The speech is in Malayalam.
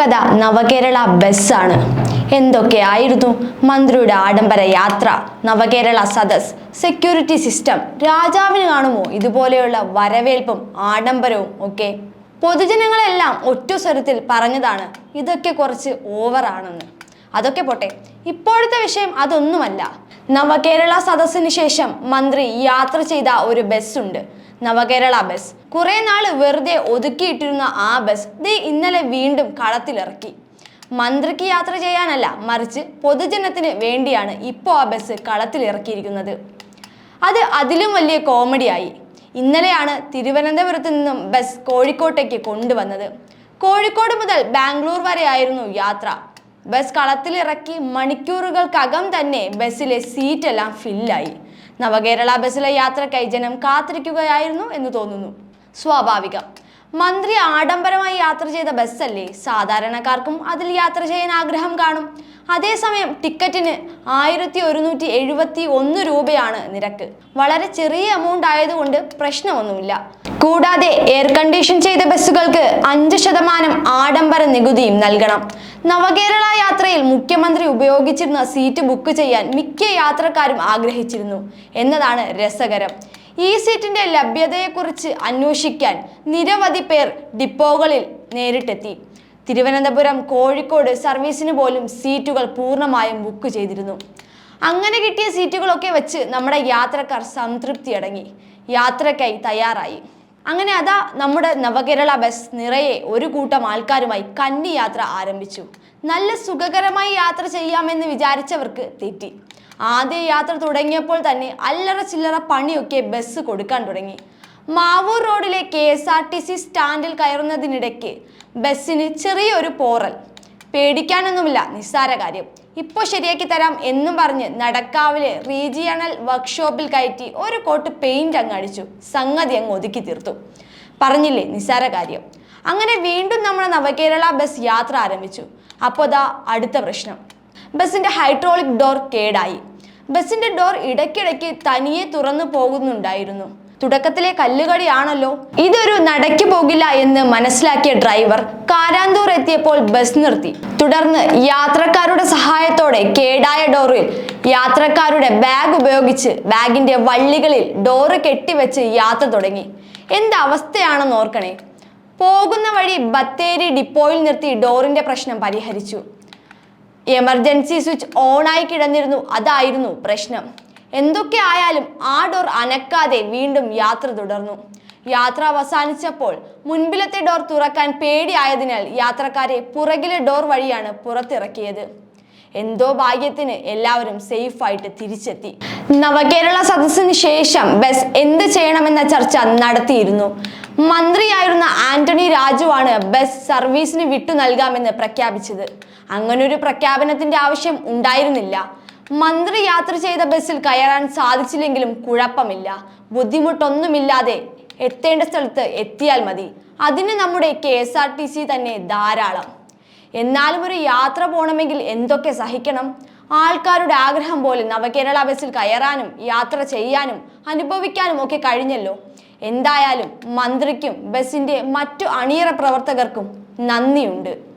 കഥ നവകേരള ബസ്സാണ്. എന്തൊക്കെയായിരുന്നു മന്ത്രിയുടെ ആഡംബര യാത്ര? നവകേരള സദസ് സെക്യൂരിറ്റി സിസ്റ്റം രാജാവിന് കാണുമോ? ഇതുപോലെയുള്ള വരവേൽപ്പും ആഡംബരവും ഒക്കെ പൊതുജനങ്ങളെല്ലാം ഒറ്റ സ്വരത്തിൽ പറഞ്ഞതാണ്. ഇതൊക്കെ കുറച്ച് ഓവറാണെന്ന് അതൊക്കെ പോട്ടെ. ഇപ്പോഴത്തെ വിഷയം അതൊന്നുമല്ല. നവകേരള സദസ്സിന് ശേഷം മന്ത്രി യാത്ര ചെയ്ത ഒരു ബസ്സുണ്ട്. നവകേരള ബസ് കുറെ നാൾ വെറുതെ ഒതുക്കിയിട്ടിരുന്ന ആ ബസ് ദേ ഇന്നലെ വീണ്ടും കളത്തിലിറക്കി. മന്ത്രിക്ക് യാത്ര ചെയ്യാനല്ല മറിച്ച് പൊതുജനത്തിന് വേണ്ടിയാണ് ഇപ്പോൾ ആ ബസ് കളത്തിലിറക്കിയിരിക്കുന്നത്. അത് അതിലും വലിയ കോമഡിയായി ഇന്നലെയാണ് തിരുവനന്തപുരത്ത് നിന്നും ബസ് കോഴിക്കോട്ടേക്ക് കൊണ്ടുവന്നത്. കോഴിക്കോട് മുതൽ ബാംഗ്ലൂർ വരെയായിരുന്നു യാത്ര. ബസ് കളത്തിലിറക്കി മണിക്കൂറുകൾക്കകം തന്നെ ബസ്സിലെ സീറ്റെല്ലാം ഫില്ലായി നവകേരള ബസ്സിലെ യാത്രക്കായി ജനം കാത്തിരിക്കുകയായിരുന്നു എന്ന് തോന്നുന്നു. സ്വാഭാവികം. മന്ത്രി ആഡംബരമായി യാത്ര ചെയ്ത ബസ്സല്ലേ? സാധാരണക്കാർക്കും അതിൽ യാത്ര ചെയ്യാൻ ആഗ്രഹം കാണും. അതേസമയം ടിക്കറ്റിന് ആയിരത്തി ഒരുന്നൂറ്റി എഴുപത്തി ഒന്ന് രൂപയാണ് നിരക്ക്. വളരെ ചെറിയ എമൗണ്ട് ആയതുകൊണ്ട് പ്രശ്നമൊന്നുമില്ല. കൂടാതെ എയർ കണ്ടീഷൻ ചെയ്ത ബസ്സുകൾക്ക് അഞ്ച് ശതമാനം ആഡംബര നികുതിയും നൽകണം. നവകേരള യാത്രയിൽ മുഖ്യമന്ത്രി ഉപയോഗിച്ചിരുന്ന സീറ്റ് ബുക്ക് ചെയ്യാൻ മിക്ക യാത്രക്കാരും ആഗ്രഹിച്ചിരുന്നു. എന്നതാണ് രസകരം. ഈ സീറ്റിന്റെ ലഭ്യതയെക്കുറിച്ച് അന്വേഷിക്കാൻ നിരവധി പേർ ഡിപ്പോകളിൽ നേരിട്ടെത്തി. തിരുവനന്തപുരം കോഴിക്കോട് സർവീസിന് പോലും സീറ്റുകൾ പൂർണമായും ബുക്ക് ചെയ്തിരുന്നു. അങ്ങനെ കിട്ടിയ സീറ്റുകളൊക്കെ വെച്ച് നമ്മുടെ യാത്രക്കാർ സംതൃപ്തി അടങ്ങി യാത്രയ്ക്കായി തയ്യാറായി. അങ്ങനെ അതാ നമ്മുടെ നവകേരള ബസ് നിറയെ ഒരു കൂട്ടം ആൾക്കാരുമായി കന്നി യാത്ര ആരംഭിച്ചു. നല്ല സുഖകരമായി യാത്ര ചെയ്യാമെന്ന് വിചാരിച്ചവർക്ക് തെറ്റി. ആദ്യ യാത്ര തുടങ്ങിയപ്പോൾ തന്നെ അല്ലറ ചില്ലറ പണിയൊക്കെ ബസ് കൊടുക്കാൻ തുടങ്ങി. മാവൂർ റോഡിലെ K S R T C സ്റ്റാൻഡിൽ കയറുന്നതിനിടയ്ക്ക് ബസ്സിന് ചെറിയൊരു പോറൽ. പേടിക്കാനൊന്നുമില്ല നിസ്സാര കാര്യം. ഇപ്പോൾ ശരിയാക്കി തരാം എന്നും പറഞ്ഞ് നടക്കാവിലെ റീജിയണൽ വർക്ക്ഷോപ്പിൽ കയറ്റി ഒരു കോട്ട് പെയിന്റ് അങ്ങ് അടിച്ചു. സംഗതി അങ്ങ് ഒതുക്കി തീർത്തു. പറഞ്ഞില്ലേ നിസ്സാര കാര്യം? അങ്ങനെ വീണ്ടും നമ്മുടെ നവകേരള ബസ് യാത്ര ആരംഭിച്ചു. അപ്പോൾ ദാ അടുത്ത പ്രശ്നം. ബസ്സിന്റെ ഹൈഡ്രോളിക് ഡോർ കേടായി. ബസ്സിന്റെ ഡോർ ഇടയ്ക്കിടയ്ക്ക് തനിയെ തുറന്നു പോകുന്നുണ്ടായിരുന്നു. തുടക്കത്തിലെ കല്ലുകടിയാണല്ലോ. ഇതൊരു നടക്കി പോകില്ല എന്ന് മനസ്സിലാക്കിയ ഡ്രൈവർ കാരാന്തൂർ എത്തിയപ്പോൾ ബസ് നിർത്തി. തുടർന്ന് യാത്രക്കാരുടെ സഹായത്തോടെ കേടായ ഡോറിൽ യാത്രക്കാരുടെ ബാഗ് ഉപയോഗിച്ച് ബാഗിന്റെ വള്ളികളിൽ ഡോറ് കെട്ടിവെച്ച് യാത്ര തുടങ്ങി. എന്ത് അവസ്ഥയാണെന്ന് ഓർക്കണേ? പോകുന്ന വഴി ബത്തേരി ഡിപ്പോയിൽ നിർത്തി ഡോറിന്റെ പ്രശ്നം പരിഹരിച്ചു. എമർജൻസി സ്വിച്ച് ഓണായി കിടന്നിരുന്നു അതായിരുന്നു പ്രശ്നം. എന്തൊക്കെ ആയാലും ആ ഡോർ അനക്കാതെ വീണ്ടും യാത്ര തുടർന്നു. യാത്ര അവസാനിച്ചപ്പോൾ മുൻപിലത്തെ ഡോർ തുറക്കാൻ പേടിയായതിനാൽ യാത്രക്കാരെ പുറകിലെ ഡോർ വഴിയാണ് പുറത്തിറക്കിയത്. എന്തോ ഭാഗ്യത്തിന് എല്ലാവരും സേഫായിട്ട് തിരിച്ചെത്തി. നവകേരള സദസ്സിന് ശേഷം ബസ് എന്ത് ചെയ്യണമെന്ന ചർച്ച നടത്തിയിരുന്നു. മന്ത്രിയായിരുന്ന ആന്റണി രാജുവാണ് ബസ് സർവീസിന് വിട്ടു നൽകാമെന്ന് പ്രഖ്യാപിച്ചത്. അങ്ങനൊരു പ്രഖ്യാപനത്തിന്റെ ആവശ്യം ഉണ്ടായിരുന്നില്ല. മന്ത്രി യാത്ര ചെയ്ത ബസ്സിൽ കയറാൻ സാധിച്ചില്ലെങ്കിലും കുഴപ്പമില്ല. ബുദ്ധിമുട്ടൊന്നുമില്ലാതെ എത്തേണ്ട സ്ഥലത്ത് എത്തിയാൽ മതി. അതിന് നമ്മുടെ K S R T C തന്നെ ധാരാളം. എന്നാലും ഒരു യാത്ര പോകണമെങ്കിൽ എന്തൊക്കെ സഹിക്കണം? ആൾക്കാരുടെ ആഗ്രഹം പോലെ നവകേരള ബസ്സിൽ കയറാനും യാത്ര ചെയ്യാനും അനുഭവിക്കാനും ഒക്കെ കഴിഞ്ഞല്ലോ. എന്തായാലും മന്ത്രിക്കും ബസ്സിന്റെ മറ്റു അണിയറ പ്രവർത്തകർക്കും നന്ദിയുണ്ട്.